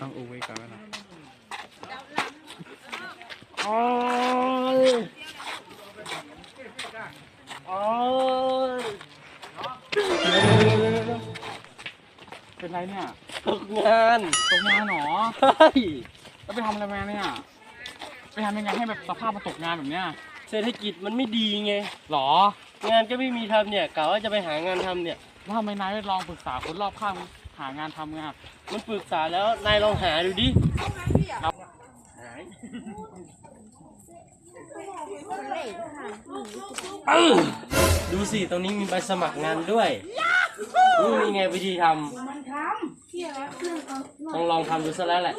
ต้องอูไว้ก่อนไหมล่ะโอ้ยโอ้ยเป็นไรเนี่ยตกงานตกงานเหรอเฮ้ยแล้วไปทำอะไรมาเนี่ย ไปทำยังไงให้แบบสภาพมาตกงานแบบเนี้ยเศรษฐกิจมันไม่ดีไง หรอ งานก็ไม่มีทำเนี่ยกะว่าจะไปหางานทำเนี่ย แล้วทำไมนายไม่ลองปรึกษาคนรอบข้าง หางานทำไงอะมันปรึกษาแล้วนายลองหาดูดิครับดูสิตรงนี้มีใบสมัครงานด้วยนี่มีไงวิธีทำเที่ยแล้องลองลองทำดูซะแล้วแหละ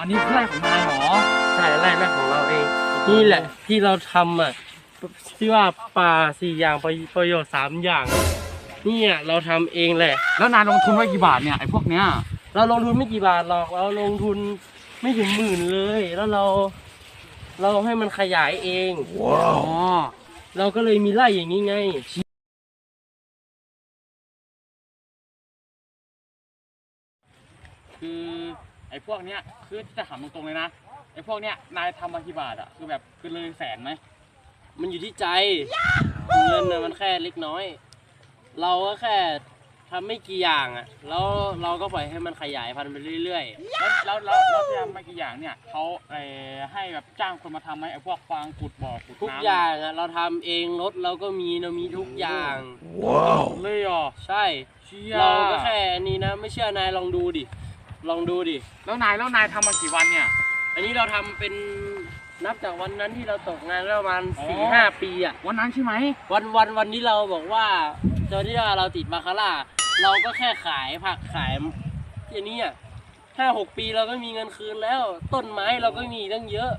อันนี้คือไร่ของนายเหรอใช่ไร่แรกของเราเอง นี่แหละที่เราทำอะที่ว่าป่าสี่อย่างประประโยชน์สามอย่างเนี่ยเราทำเองแหละ แล้วนายลงทุนไว้กี่บาทเนี่ยไอ้พวกเนี้ยเราลงทุนไม่กี่บาทหรอกเราลงทุนไม่ถึงหมื่นเลย แล้วเรา เราให้มันขยายเอง อ๋อเราก็เลยมีไร่อย่างนี้ไง คือไอ้พวกเนี้ยคือจะถามตรงๆเลยนะไอ้พวกเนี้ยนายทำมากี่บาทอะคือแบบคือเลยแสนไหมมันอยู่ที่ใจ เงินน่ะมันแค่เล็กน้อย เราก็แค่ทำไม่กี่อย่างอะ แล้วเราก็ปล่อยให้มันขยายพันธุ์ไปเรื่อยแล้วแล้วแล้วแล้วที่ทำมากี่อย่างเนี่ยเขาเอ่อให้แบบจ้างคนมาทำไหมไอ้พวกฟางขุดบ่อขุดๆ ทุกน้ำอย่างอะเราทำเองรถเราก็มีเรามีทุกอย่าง เลยเหรอใช่ เชี่ยเราก็แค่อันนี้นะ ไม่เชื่อนายลองดูดิ ลองดูดิ แล้วนายแล้วนายทำมากี่วันเนี่ย อันนี้เราทำเป็นนับจากวันนั้นที่เราตกงานแล้วประมาณอ๋อ สี่ห้าปีอะ วันนั้นใช่ไหมวันวันวันที่เราบอกว่าตอนที่ว่าเราติดบาคาร่า เราก็แค่ขายผักขายที่นี้อะห้าหกปีเราก็มีเงินคืนแล้ว ต้นไม้เราก็มีตั้งเยอะ